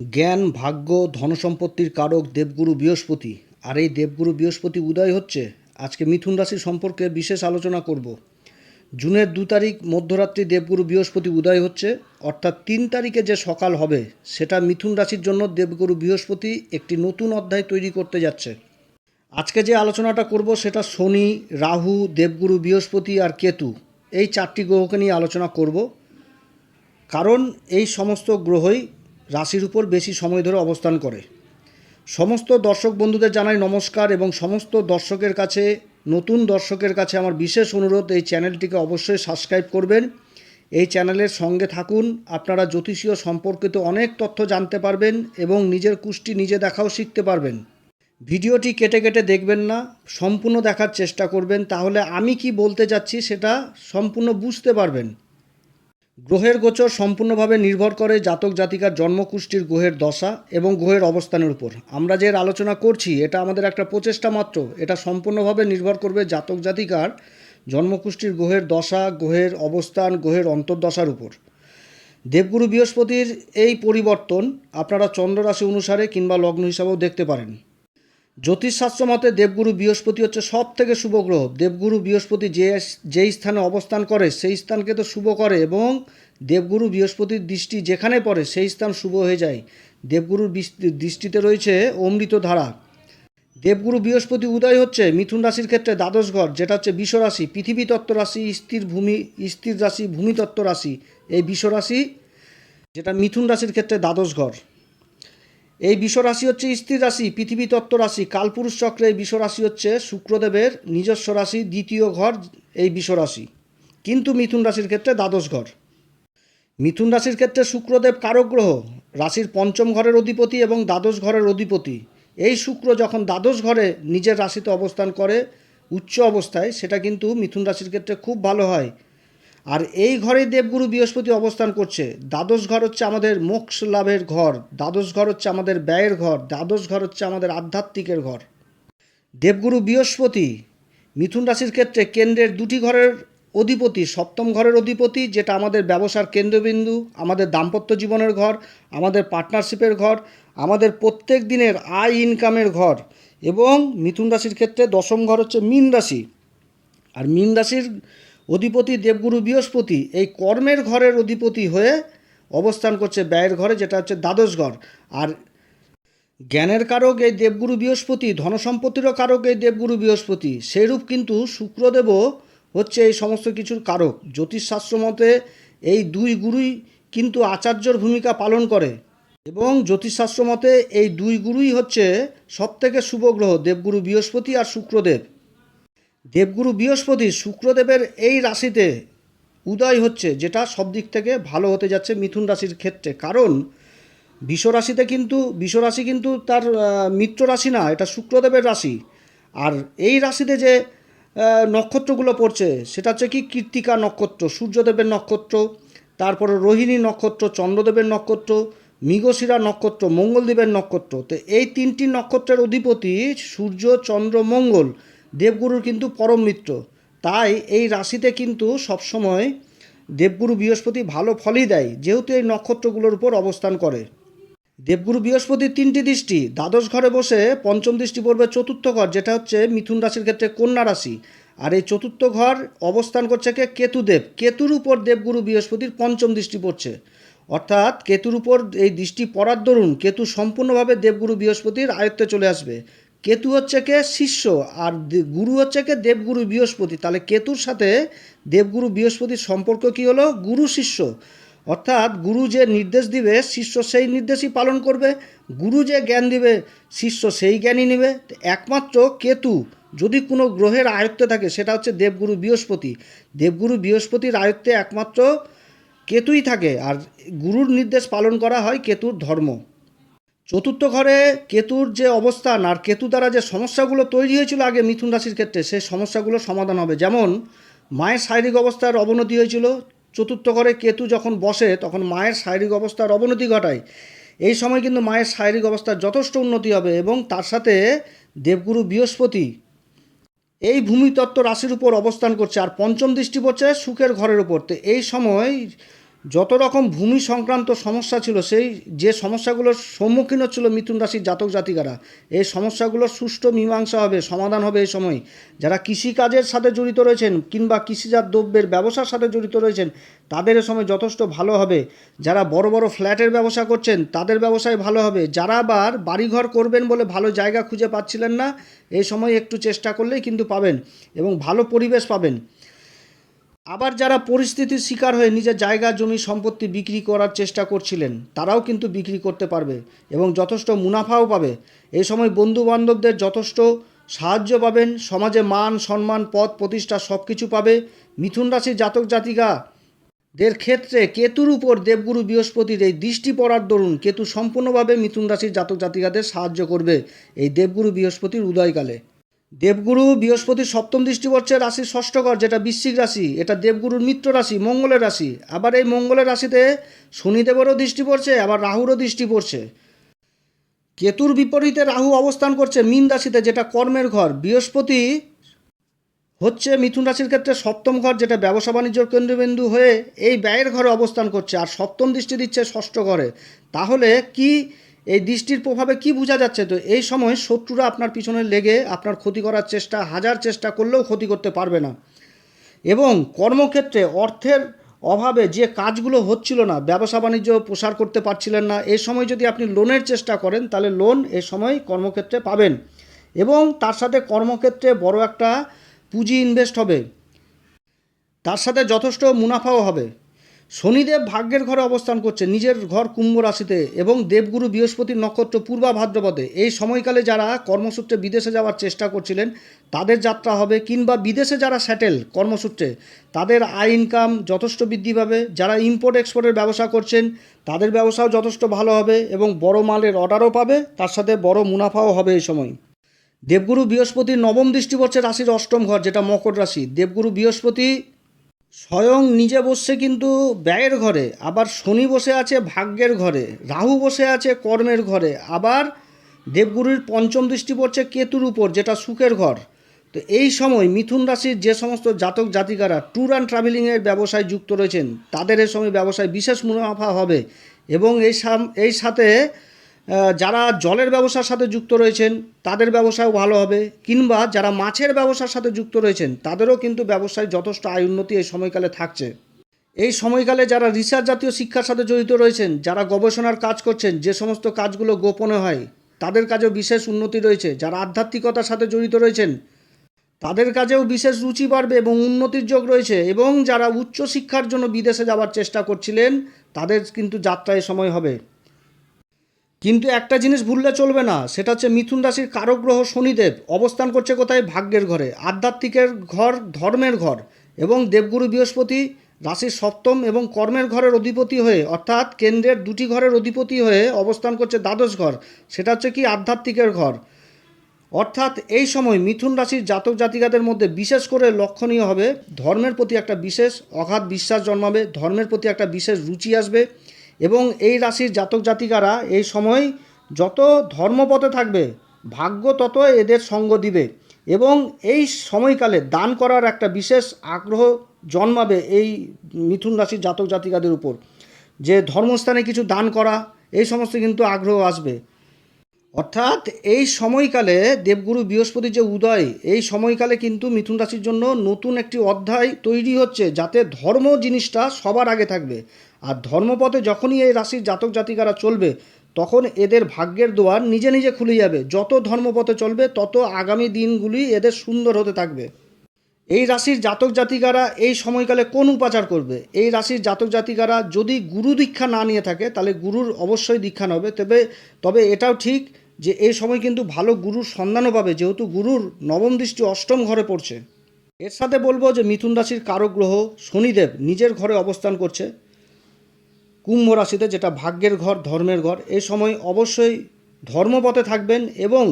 জ্ঞান, ভাগ্য, ধনসম্পত্তির কারক দেবগুরু বৃহস্পতি। আর এই দেবগুরু বৃহস্পতি উদয় হচ্ছে। আজকে মিথুন রাশি সম্পর্কে বিশেষ আলোচনা করব। জুনের দু তারিখ মধ্যরাত্রি দেবগুরু বৃহস্পতি উদয় হচ্ছে। অর্থাৎ তিন তারিখে যে সকাল হবে, সেটা মিথুন রাশির জন্য দেবগুরু বৃহস্পতি একটি নতুন অধ্যায় তৈরি করতে যাচ্ছে। আজকে যে আলোচনাটা করব, সেটা শনি, রাহু, দেবগুরু বৃহস্পতি আর কেতু। এই চারটি গ্রহকে নিয়ে আলোচনা করব। কারণ এই সমস্ত গ্রহই রাশির উপর বেশি সময় ধরে অবস্থান করে। সমস্ত দর্শক বন্ধুদের জানাই নমস্কার এবং সমস্ত দর্শকের কাছে, নতুন দর্শকের কাছে আমার বিশেষ অনুরোধ, এই চ্যানেলটিকে অবশ্যই সাবস্ক্রাইব করবেন। এই চ্যানেলের সঙ্গে থাকুন, আপনারা জ্যোতিষীয় সম্পর্কিত অনেক তথ্য জানতে পারবেন এবং নিজের কুষ্টি নিজে দেখাও শিখতে পারবেন। ভিডিওটি কেটে কেটে দেখবেন না, সম্পূর্ণ দেখার চেষ্টা করবেন, তাহলে আমি কি বলতে যাচ্ছি সেটা সম্পূর্ণ বুঝতে পারবেন। গ্রহের গোচর সম্পূর্ণভাবে নির্ভর করে জাতক জাতিকার জন্মকুষ্ঠির গ্রহের দশা এবং গ্রহের অবস্থানের উপর। আমরা যে আলোচনা করছি, এটা আমাদের একটা প্রচেষ্টা মাত্র। এটা সম্পূর্ণভাবে নির্ভর করবে জাতক জাতিকার জন্মকুষ্ঠির গ্রহের দশা, গ্রহের অবস্থান, গ্রহের অন্তর্দশার উপর। দেবগুরু বৃহস্পতির এই পরিবর্তন আপনারা চন্দ্ররাশি অনুসারে কিংবা লগ্ন হিসাবেও দেখতে পারেন। জ্যোতিষশাস্ত্র মতে দেবগুরু বৃহস্পতি হচ্ছে সব থেকে শুভ গ্রহ। দেবগুরু বৃহস্পতি যে যেই স্থানে অবস্থান করে, সেই স্থানকে তো শুভ করে এবং দেবগুরু বৃহস্পতির দৃষ্টি যেখানে পড়ে, সেই স্থান শুভ হয়ে যায়। দেবগুরুর দৃষ্টিতে রয়েছে অমৃত ধারা দেবগুরু বৃহস্পতি উদয় হচ্ছে মিথুন রাশির ক্ষেত্রে দ্বাদশ ঘর, যেটা হচ্ছে বিষ রাশি। পৃথিবী তত্ত্ব রাশি, স্থির ভূমি, স্থির রাশি ভূমিতত্ত্ব রাশি। এই বিষ রাশি, যেটা মিথুন রাশির ক্ষেত্রে দ্বাদশ ঘর। এই রাশি হচ্ছে স্থির রাশি, পৃথিবী তত্ত্ব রাশি। কালপুরুষ চক্রে এই রাশি হচ্ছে শুক্রদেবের নিজস্ব রাশি, দ্বিতীয় ঘর এই রাশি কিন্তু মিথুন রাশির ক্ষেত্রে দ্বাদশ ঘর। মিথুন রাশির ক্ষেত্রে শুক্রদেব কারক গ্রহ, রাশির পঞ্চম ঘরের অধিপতি এবং দ্বাদশ ঘরের অধিপতি। এই শুক্র যখন দ্বাদশ ঘরে নিজের রাশিতে অবস্থান করে, উচ্চ অবস্থায়, সেটা কিন্তু মিথুন রাশির ক্ষেত্রে খুব ভালো হয়। আর এই ঘরেই দেবগুরু বৃহস্পতি অবস্থান করছে। দ্বাদশ ঘর হচ্ছে আমাদের মোক্ষ লাভের ঘর, দ্বাদশ ঘর হচ্ছে আমাদের ব্যয়ের ঘর, দ্বাদশ ঘর হচ্ছে আমাদের আধ্যাত্মিকের ঘর। দেবগুরু বৃহস্পতি, মিথুন রাশির ক্ষেত্রে কেন্দ্রের দুটি ঘরের অধিপতি, সপ্তম ঘরের অধিপতি, যেটা আমাদের ব্যবসার কেন্দ্রবিন্দু, আমাদের দাম্পত্য জীবনের ঘর, আমাদের পার্টনারশিপের ঘর, আমাদের প্রত্যেক দিনের আয় ইনকামের ঘর এবং মিথুন রাশির ক্ষেত্রে দশম ঘর হচ্ছে মীন রাশি। আর মীন রাশির অধিপতি দেবগুরু বৃহস্পতি এই কর্মের ঘরের অধিপতি হয়ে অবস্থান করছে ব্যয়ের ঘরে, যেটা হচ্ছে দ্বাদশ ঘর। আর জ্ঞানের কারক এই দেবগুরু বৃহস্পতি, ধনসম্পত্তিরও কারক এই দেবগুরু বৃহস্পতি। সেইরূপ কিন্তু শুক্রদেবও হচ্ছে এই সমস্ত কিছুর কারক। জ্যোতিষশাস্ত্র মতে এই দুই গুরুই কিন্তু আচার্যর ভূমিকা পালন করে। এবং জ্যোতিষশাস্ত্র মতে এই দুই গুরুই হচ্ছে সবথেকে শুভ গ্রহ, দেবগুরু বৃহস্পতি আর শুক্রদেব। দেবগুরু বৃহস্পতি শুক্রদেবের এই রাশিতে উদয় হচ্ছে, যেটা সব দিক থেকে ভালো হতে যাচ্ছে মিথুন রাশির ক্ষেত্রে। কারণ বিষ রাশিতে কিন্তু, বিষ রাশি কিন্তু তার মিত্র রাশি না, এটা শুক্রদেবের রাশি। আর এই রাশিতে যে নক্ষত্রগুলো পড়ছে, সেটা হচ্ছে কি কৃত্তিকা নক্ষত্র, সূর্যদেবের নক্ষত্র, তারপরে রোহিণী নক্ষত্র, চন্দ্রদেবের নক্ষত্র, মৃগশিরা নক্ষত্র মঙ্গলদেবের নক্ষত্র। তো এই তিনটি নক্ষত্রের অধিপতি সূর্য, চন্দ্র, মঙ্গল। দেবগুরুর কিন্তু পরম মিত্র। তাই এই রাশিতে কিন্তু সবসময় দেবগুরু বৃহস্পতি ভালো ফলই দেয়, যেহেতু এই নক্ষত্রগুলোর উপর অবস্থান করে। দেবগুরু বৃহস্পতির তিনটি দৃষ্টি, দ্বাদশ ঘরে বসে পঞ্চম দৃষ্টি পড়বে চতুর্থ ঘর, যেটা হচ্ছে মিথুন রাশির ক্ষেত্রে কন্যা রাশি। আর এই চতুর্থ ঘর অবস্থান করছে কে? কেতুদেব। কেতুর উপর দেবগুরু বৃহস্পতির পঞ্চম দৃষ্টি পড়ছে। অর্থাৎ কেতুর উপর এই দৃষ্টি পড়ার দরুন কেতু সম্পূর্ণভাবে দেবগুরু বৃহস্পতির আয়ত্তে চলে আসবে। কেতু হচ্ছে কে? শিষ্য। আর গুরু হচ্ছে কে? দেবগুরু বৃহস্পতি। তাহলে কেতুর সাথে দেবগুরু বৃহস্পতির সম্পর্ক কি হলো? গুরু শিষ্য। অর্থাৎ গুরু যে নির্দেশ দিবে, শিষ্য সেই নির্দেশই পালন করবে। গুরু যে জ্ঞান দিবে, শিষ্য সেই জ্ঞানই নেবে। একমাত্র কেতু। যদি কোনো গ্রহের আয়ত্তে থাকে, সেটা হচ্ছে দেবগুরু বৃহস্পতি। দেবগুরু বৃহস্পতির আয়ত্তে একমাত্র কেতুই থাকে। আর গুরুর নির্দেশ পালন করা হয় কেতুর ধর্ম। চতুর্থ ঘরে কেতুর যে অবস্থান আর কেতু দ্বারা যে সমস্যাগুলো তৈরি হয়েছিল আগে মিথুন রাশির ক্ষেত্রে, সেই সমস্যাগুলো সমাধান হবে। যেমন, মায়ের শারীরিক অবস্থার অবনতি হয়েছিল। চতুর্থ ঘরে কেতু যখন বসে, তখন মায়ের শারীরিক অবস্থার অবনতি ঘটায়। এই সময় কিন্তু মায়ের শারীরিক অবস্থার যথেষ্ট উন্নতি হবে এবং তার সাথে দেবগুরু বৃহস্পতি এই ভূমিতত্ত্ব রাশির উপর অবস্থান করছে। আর পঞ্চম দৃষ্টি পড়ছে সুখের ঘরের উপর। তো এই সময় যত রকম ভূমি সংক্রান্ত সমস্যা ছিল, সেই যে সমস্যাগুলোর সম্মুখীন হচ্ছিল মিথুন রাশির জাতক জাতিকারা, এই সমস্যাগুলোর সুষ্ঠু মীমাংসা হবে, সমাধান হবে এই সময়। যারা কৃষিকাজের সাথে জড়িত রয়েছেন কিংবা কৃষিজাত দ্রব্যের ব্যবসার সাথে জড়িত রয়েছেন, তাদের সময় যথেষ্ট ভালো হবে। যারা বড় বড় ফ্ল্যাটের ব্যবসা করছেন, তাদের ব্যবসায় ভালো হবে। যারা আবার বাড়িঘর করবেন বলে ভালো জায়গা খুঁজে পাচ্ছিলেন না, এই সময় একটু চেষ্টা করলেই কিন্তু পাবেন এবং ভালো পরিবেশ পাবেন। আবার যারা পরিস্থিতির শিকার হয়ে নিজের জায়গা, জমি, সম্পত্তি বিক্রি করার চেষ্টা করছিলেন, তারাও কিন্তু বিক্রি করতে পারবে এবং যথেষ্ট মুনাফাও পাবে। এই সময় বন্ধু বান্ধবদের যথেষ্ট সাহায্য পাবেন, সমাজে মান, সম্মান পদ প্রতিষ্ঠা সব কিছু পাবে। মিথুন রাশির জাতক জাতিকা দের ক্ষেত্রে কেতুর উপর দেবগুরু বৃহস্পতির এই দৃষ্টি পড়ার দরুন কেতু সম্পূর্ণভাবে মিথুন রাশির জাতক জাতিকাদের সাহায্য করবে এই দেবগুরু বৃহস্পতির উদয়কালে। দেবগুরু বৃহস্পতির সপ্তম দৃষ্টি পড়ছে রাশির ষষ্ঠ ঘর যেটা বৃশ্চিক রাশি, এটা দেবগুরুর মিত্র রাশি, মঙ্গলের রাশি। আবার এই মঙ্গলের রাশিতে শনিদেবেরও দৃষ্টি পড়ছে, আবার রাহুরও দৃষ্টি পড়ছে। কেতুর বিপরীতে রাহু অবস্থান করছে মীন রাশিতে, যেটা কর্মের ঘর। বৃহস্পতি হচ্ছে মিথুন রাশির ক্ষেত্রে সপ্তম ঘর, যেটা ব্যবসা বাণিজ্যর কেন্দ্রবিন্দু হয়ে এই ব্যয়ের ঘরে অবস্থান করছে, আর সপ্তম দৃষ্টি দিচ্ছে ষষ্ঠ ঘরে। তাহলে কি এই দৃষ্টির প্রভাবে কি বোঝা যাচ্ছে? তো এই সময় শত্রুরা আপনার পিছনে লেগে আপনার ক্ষতি করার চেষ্টা, হাজার চেষ্টা করলেও ক্ষতি করতে পারবে না। এবং কর্মক্ষেত্রে অর্থের অভাবে যে কাজগুলো হচ্ছিল না, ব্যবসা বাণিজ্য প্রসার করতে পারছিলেন না, এই সময় যদি আপনি লোনের চেষ্টা করেন, তাহলে লোন এ সময় কর্মক্ষেত্রে পাবেন। এবং তার সাথে কর্মক্ষেত্রে বড় একটা পুঁজি ইনভেস্ট হবে। তার সাথে যথেষ্ট মুনাফাও হবে। শনিদেব ভাগ্যের ঘরে অবস্থান করছে। নিজের ঘর কুম্ভ রাশিতে এবং দেবগুরু বৃহস্পতির নক্ষত্র পূর্বা ভাদ্রপদে। এই সময়কালে যারা কর্মসূত্রে বিদেশে যাওয়ার চেষ্টা করছিলেন, তাদের যাত্রা হবে কিংবা বিদেশে যারা স্যাটেল কর্মসূত্রে, তাদের আয় ইনকাম যথেষ্ট বৃদ্ধি পাবে। যারা ইম্পোর্ট এক্সপোর্টের ব্যবসা করছেন, তাদের ব্যবসাও যথেষ্ট ভালো হবে এবং বড় মালের অর্ডারও পাবে, তার সাথে বড় মুনাফাও হবে এই সময়। দেবগুরু বৃহস্পতির নবম দৃষ্টি রাশির অষ্টম ঘর, যেটা মকর রাশি। দেবগুরু বৃহস্পতি স্বয়ং নিজে বসছে কিন্তু ব্যয়ের ঘরে, আবার শনি বসে আছে ভাগ্যের ঘরে, রাহু বসে আছে কর্মের ঘরে, আবার দেবগুরুর পঞ্চম দৃষ্টি পড়ছে কেতুর উপর, যেটা সুখের ঘর। তো এই সময় মিথুন রাশির যে সমস্ত জাতক জাতিকারা ট্যুর অ্যান্ড ট্রাভেলিংয়ের ব্যবসায় যুক্ত রয়েছেন, তাদের এই সময় ব্যবসায় বিশেষ মুনাফা হবে এবং এই সাম- এই সাথে যারা জলের ব্যবসার সাথে যুক্ত রয়েছেন, তাদের ব্যবসাও ভালো হবে। কিংবা যারা মাছের ব্যবসার সাথে যুক্ত রয়েছেন, তাদেরও কিন্তু ব্যবসায় যথেষ্ট আয় উন্নতি এই সময়কালে থাকছে। এই সময়কালে যারা রিসার্চ জাতীয় শিক্ষার সাথে জড়িত রয়েছেন, যারা গবেষণার কাজ করছেন, যে সমস্ত কাজগুলো গোপনে হয়, তাদের কাজেও বিশেষ উন্নতি রয়েছে। যারা আধ্যাত্মিকতার সাথে জড়িত রয়েছেন, তাদের কাজেও বিশেষ রুচি বাড়বে এবং উন্নতির যোগ রয়েছে। এবং যারা উচ্চ শিক্ষার জন্য বিদেশে যাওয়ার চেষ্টা করছিলেন, তাদের কিন্তু যাত্রা সময় হবে। কিন্তু একটা জিনিস ভুললে চলবে না, সেটা হচ্ছে মিথুন রাশির কারক গ্রহ শনিদেব অবস্থান করছে কোথায়? ভাগ্যের ঘরে। আধ্যাত্মিকের ঘর, ধর্মের ঘর এবং দেবগুরু বৃহস্পতি রাশির সপ্তম এবং কর্মের ঘরের অধিপতি হয়ে, অর্থাৎ কেন্দ্রের দুটি ঘরের অধিপতি হয়ে অবস্থান করছে দ্বাদশ ঘর, সেটা হচ্ছে কি? আধ্যাত্মিকের ঘর। অর্থাৎ এই সময় মিথুন রাশির জাতক জাতিকাদের মধ্যে বিশেষ করে লক্ষণীয় হবে, ধর্মের প্রতি একটা বিশেষ অগাধ বিশ্বাস জন্মাবে, ধর্মের প্রতি একটা বিশেষ রুচি আসবে এবং এই রাশির জাতক জাতিকারা এই সময় যত ধর্মপথে থাকবে, ভাগ্য তত এদের সঙ্গ দিবে এবং এই সময়কালে দান করার একটা বিশেষ আগ্রহ জন্মাবে এই মিথুন রাশির জাতক জাতিকাদের উপর। যে ধর্মস্থানে কিছু দান করা, এই সমস্ত কিন্তু আগ্রহ আসবে। অর্থাৎ এই সময়কালে দেবগুরু বৃহস্পতি যে উদয়, এই সময়কালে কিন্তু মিথুন রাশির জন্য নতুন একটি অধ্যায় তৈরি হচ্ছে যাতে ধর্ম জিনিসটা সবার আগে থাকবে। আর ধর্মপথে যখনই এই রাশির জাতক জাতিকারা চলবে, তখন এদের ভাগ্যের দোয়ার নিজে নিজে খুলে যাবে। যত ধর্মপথে চলবে, তত আগামী দিনগুলি এদের সুন্দর হতে থাকবে। এই রাশির জাতক জাতিকারা এই সময়কালে কোন উপাচার করবে? এই রাশির জাতক জাতিকারা যদি গুরু দীক্ষা না নিয়ে থাকে, তাহলে গুরুর অবশ্যই দীক্ষা নেবে তবে তবে এটাও ঠিক যে এই সময় কিন্তু ভালো গুরুর সন্ধানও পাবে, যেহেতু গুরুর নবম দৃষ্টি অষ্টম ঘরে পড়ছে। এর সাথে বলব যে মিথুন রাশির কারক গ্রহ শনিদেব নিজের ঘরে অবস্থান করছে, কুম্ভ রাশিতে যেটা ভাগ্যের ঘর, ধর্মের ঘর এই সময় অবশ্যই ধর্মপথে থাকবেন এবং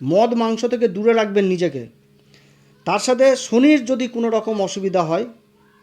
মদ মাংস থেকে দূরে রাখবেন নিজেকে। তার সাথে শনির যদি কোনো রকম অসুবিধা হয়,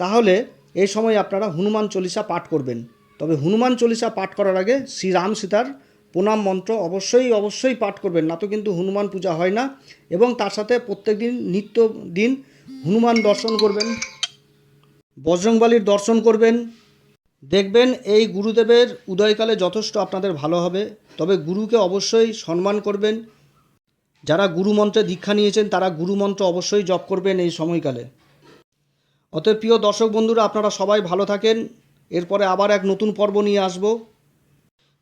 তাহলে এই সময় আপনারা হনুমান চল্লিশা পাঠ করবেন। তবে হনুমান চল্লিশা পাঠ করার আগে শ্রীরাম সীতার প্রণাম মন্ত্র অবশ্যই অবশ্যই পাঠ করবেন। না তো কিন্তু হনুমান পূজা হয় না এবং তার সাথে প্রত্যেক দিন নিত্য দিন হনুমান দর্শন করবেন, বজরংবালির দর্শন করবেন। দেখবেন এই গুরুদেবের উদয়কালে যথেষ্ট আপনাদের ভালো হবে, তবে গুরুকে অবশ্যই সম্মান করবেন। যারা গুরুমন্ত্রে দীক্ষা নিয়েছেন, তারা গুরুমন্ত্র অবশ্যই জপ করবেন এই সময়কালে। অতএব প্রিয় দর্শক বন্ধুরা, আপনারা সবাই ভালো থাকেন। এরপরে আবার এক নতুন পর্ব নিয়ে আসব।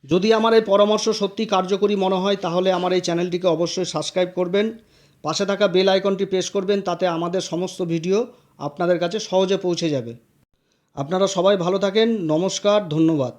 যদি আমার এই পরামর্শ সত্যি কার্যকরী মনে হয়, তাহলে আমার এই চ্যানেলটিকে অবশ্যই সাবস্ক্রাইব করবেন। পাশে থাকা বেল আইকনটি প্রেস করবেন, তাতে আমাদের সমস্ত ভিডিও আপনাদের কাছে সহজে পৌঁছে যাবে। আপনারা সবাই ভালো থাকেন, নমস্কার, ধন্যবাদ।